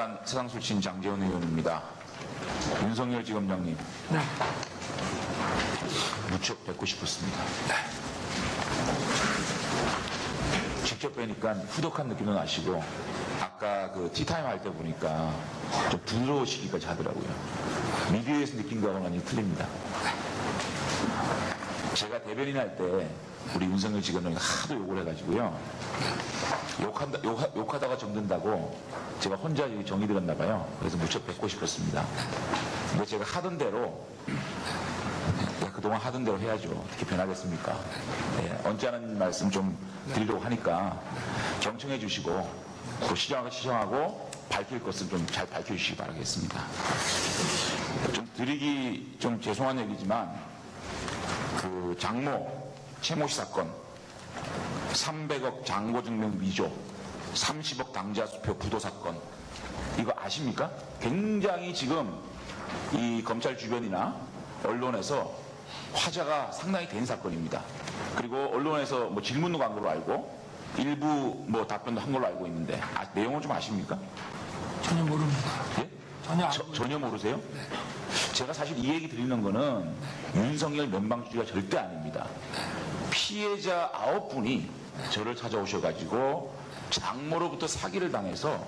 부산 세상술친 장재원 의원입니다. 윤석열 지검장님. 무척 뵙고 싶었습니다. 직접 뵈니까 후덕한 느낌도 나시고 아까 그 티타임 할 때 보니까 좀 부드러우시기까지 하더라고요. 미디어에서 느낀 거하고는 완전히 틀립니다. 제가 대변인 할 때 우리 윤석열 지검장이 하도 욕을 해가지고요. 욕한다, 욕하, 욕하 다가 정든다고 제가 혼자 여기 정이 들었나 봐요. 그래서 무척 뵙고 싶었습니다. 근데 제가 하던 대로 내가 그동안 하던 대로 해야죠. 어떻게 변하겠습니까? 예, 언짢은 말씀 좀 드리려고 하니까 경청해 주시고 또 시정하고 시정하고 밝힐 것을 좀잘 밝혀주시기 바라겠습니다. 좀 드리기 좀 죄송한 얘기지만 그 장모 최모 씨 사건 300억 장고증명 위조 30억 당자수표 부도 사건 이거 아십니까? 굉장히 지금 이 검찰 주변이나 언론에서 화제가 상당히 된 사건입니다. 그리고 언론에서 뭐 질문도 간 걸로 알고 일부 뭐 답변도 한 걸로 알고 있는데 아, 내용은 좀 아십니까? 전혀 모릅니다. 예? 전혀 저- 전혀 모르세요? 제가 사실 이 얘기 드리는 거는 윤석열 면방주의가 절대 아닙니다. 피해자 아홉 분이 저를 찾아오셔가지고 장모로부터 사기를 당해서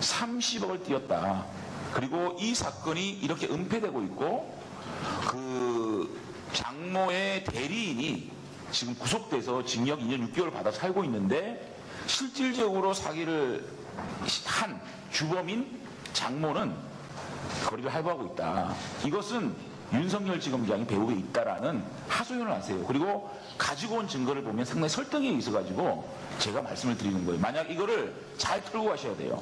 30억을 띄었다. 그리고 이 사건이 이렇게 은폐되고 있고 그 장모의 대리인이 지금 구속돼서 징역 2년 6개월 받아 살고 있는데 실질적으로 사기를 한 주범인 장모는 거리를 할부하고 있다. 이것은 윤석열 지검장이 배우에 있다라는 하소연을 하세요. 그리고 가지고 온 증거를 보면 상당히 설득이 있어가지고 제가 말씀을 드리는 거예요. 만약 이거를 잘 풀고 가셔야 돼요.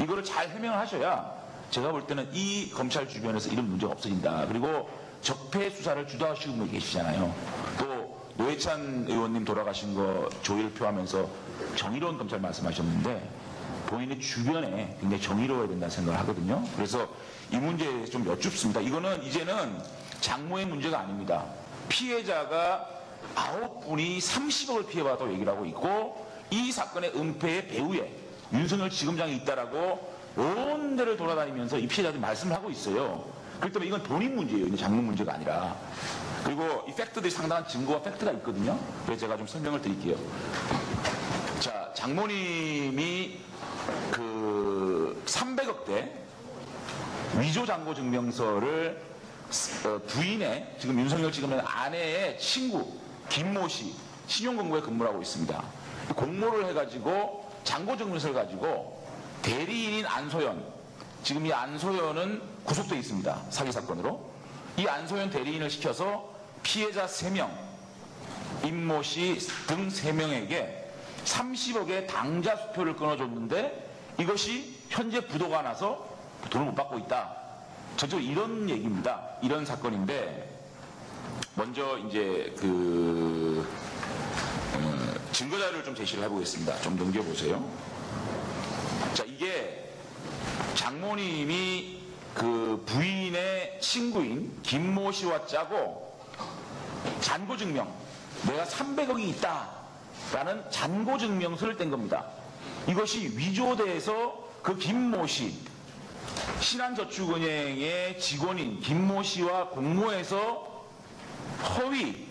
이거를 잘 해명을 하셔야 제가 볼 때는 이 검찰 주변에서 이런 문제가 없어진다. 그리고 적폐 수사를 주도하시는 분이 계시잖아요. 또 노회찬 의원님 돌아가신 거 조의를 표하면서 정의로운 검찰 말씀하셨는데 본인의 주변에 굉장히 정의로워야 된다는 생각을 하거든요. 그래서 이 문제에 좀 여쭙습니다. 이거는 이제는 장모의 문제가 아닙니다. 피해자가 아홉 분이 30억을 피해받았다고 얘기를 하고 있고 이 사건의 은폐의 배후에 윤석열 지검장이 있다라고 온 데를 돌아다니면서 이 피해자들이 말씀을 하고 있어요. 그렇기 때문에 이건 본인 문제예요. 장모 문제가 아니라. 그리고 이 팩트들이 상당한 증거와 팩트가 있거든요. 그래서 제가 좀 설명을 드릴게요. 자, 장모님이 그 300억대 위조 장고 증명서를 어, 부인의 지금 윤석열 지금의 아내의 친구 김모 씨 신용공고에 근무를 하고 있습니다. 공모를 해가지고 장고 증명서를 가지고 대리인인 안소연 지금 이 안소연은 구속돼 있습니다. 사기 사건으로 이 안소연 대리인을 시켜서 피해자 3명 임모 씨 등 3명에게 30억의 당자 수표를 끊어줬는데 이것이 현재 부도가 나서 돈을 못 받고 있다. 전적으로 이런 얘기입니다. 이런 사건인데 먼저 이제 그 어, 증거 자료를 좀 제시를 해보겠습니다. 좀 넘겨보세요. 자 이게 장모님이 그 부인의 친구인 김모 씨와 짜고 잔고 증명 내가 300억이 있다 라는 잔고 증명서를 뗀 겁니다. 이것이 위조돼서 그 김모 씨 신한저축은행의 직원인 김모 씨와 공모해서 허위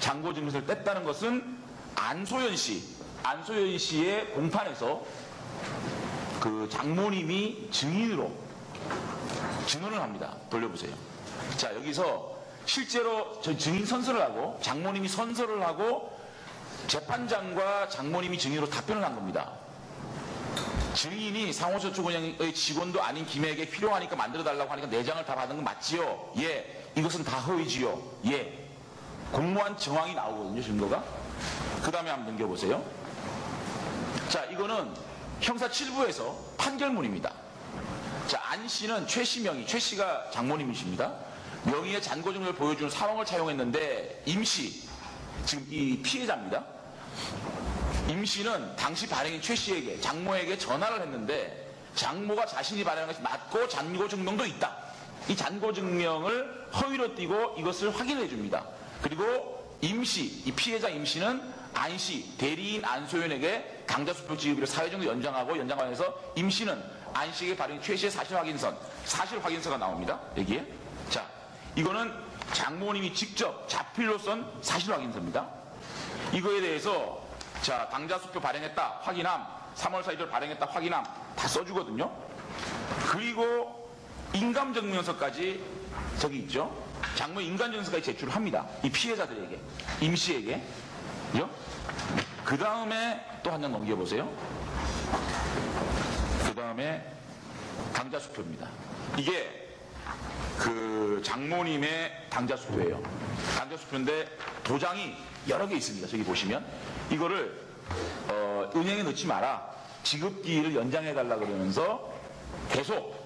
잔고 증명서를 뗐다는 것은 안소연 씨, 안소연 씨의 공판에서 그 장모님이 증인으로 증언을 합니다. 돌려보세요. 자, 여기서 실제로 저 증인 선서를 하고 장모님이 선서를 하고 재판장과 장모님이 증인으로 답변을 한 겁니다. 증인이 상호저축은행의 직원도 아닌 김에게 필요하니까 만들어달라고 하니까 내장을 다 받은 건 맞지요? 예. 이것은 다 허위지요? 예. 공무원 정황이 나오거든요, 증거가. 그 다음에 한번 넘겨보세요. 자, 이거는 형사 7부에서 판결문입니다. 자, 안 씨는 최씨 명의, 최 씨가 장모님이십니다. 명의의 잔고증을 보여주는 사원을 차용했는데 임 씨, 지금 이 피해자입니다. 임 씨는 당시 발행인 최 씨에게 장모에게 전화를 했는데 장모가 자신이 발행한 것이 맞고 잔고 증명도 있다. 이 잔고 증명을 허위로 띠고 이것을 확인해 줍니다. 그리고 임 씨, 이 피해자 임 씨는 안씨 대리인 안소연에게 강자수표 지급일을 사회 정도 연장하고 연장하면서 임 씨는 안 씨에게 발행 최시의 사실 확인선 사실 확인서가 나옵니다. 여기에 자 이거는 장모님이 직접 자필로 쓴 사실 확인서입니다. 이거에 대해서 자 당자수표 발행했다 확인함 3월 4일 발행했다 확인함 다 써주거든요. 그리고 인감증명서까지 저기 있죠. 장모 인감증명서까지 제출을 합니다. 이 피해자들에게 임 씨에게 그죠? 그 다음에 또 한 장 넘겨보세요. 그 다음에 당자수표입니다. 이게 그 장모님의 당자수표예요. 당자수표인데 도장이 여러 개 있습니다. 저기 보시면 이거를 어, 은행에 넣지 마라. 지급기일을 연장해 달라 그러면서 계속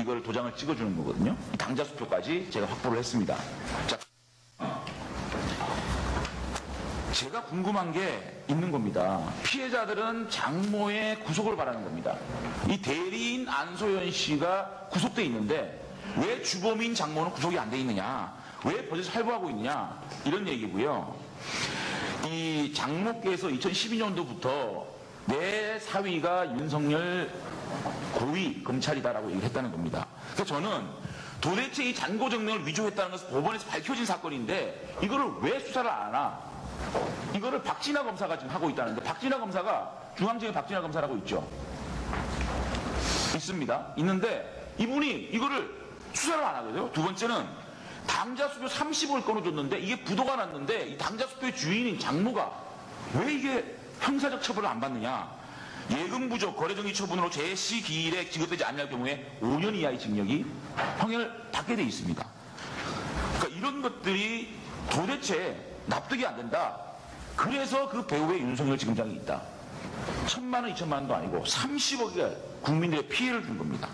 이걸 도장을 찍어주는 거거든요. 이 당자수표까지 제가 확보를 했습니다. 자, 제가 궁금한 게 있는 겁니다. 피해자들은 장모의 구속을 바라는 겁니다. 이 대리인 안소연 씨가 구속돼 있는데 왜 주범인 장모는 구속이 안 돼 있느냐? 왜 버젓이 살부하고 있느냐? 이런 얘기고요. 이 장모께서 2012년도부터 내 사위가 윤석열 고위 검찰이다라고 얘기했다는 겁니다. 그래서 저는 도대체 이 잔고 증명을 위조했다는 것은 법원에서 밝혀진 사건인데 이거를 왜 수사를 안 하나? 이거를 박진아 검사가 지금 하고 있다는데 박진아 검사가 중앙지검 박진아 검사라고 있죠. 있습니다. 있는데 이분이 이거를 수사를 안 하거든요. 두 번째는 당자수표 30을 끊어줬는데 이게 부도가 났는데 이 당자수표의 주인인 장모가 왜 이게 형사적 처벌을 안 받느냐? 예금 부족 거래정지 처분으로 제시 기일에 지급되지 않을 경우에 5년 이하의 징역이 형을 받게 돼 있습니다. 그러니까 이런 것들이 도대체 납득이 안 된다. 그래서 그 배우의 윤석열 지검장이 있다. 천만 원, 이천만 원도 아니고 30억의 국민들의 피해를 준 겁니다.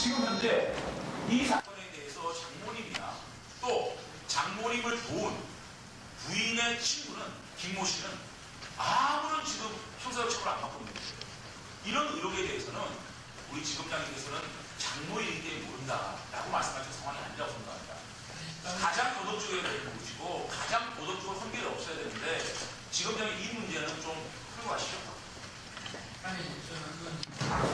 지금 현재 이 사 고립을 도운 부인의 친구는 김모 씨는 아무런 지금 형사적 처벌 안 받고 있는 거예요. 이런 의혹에 대해서는 우리 지검장님께서는 장모이기 때문에 모른다라고 말씀하신 상황이 아니라고 생각합니다. 가장 도덕적인 부분이고 가장 도덕적으로 한계를 없어야 되는데 지검장님 이 문제는 좀 풀고 가시죠. 아니 저는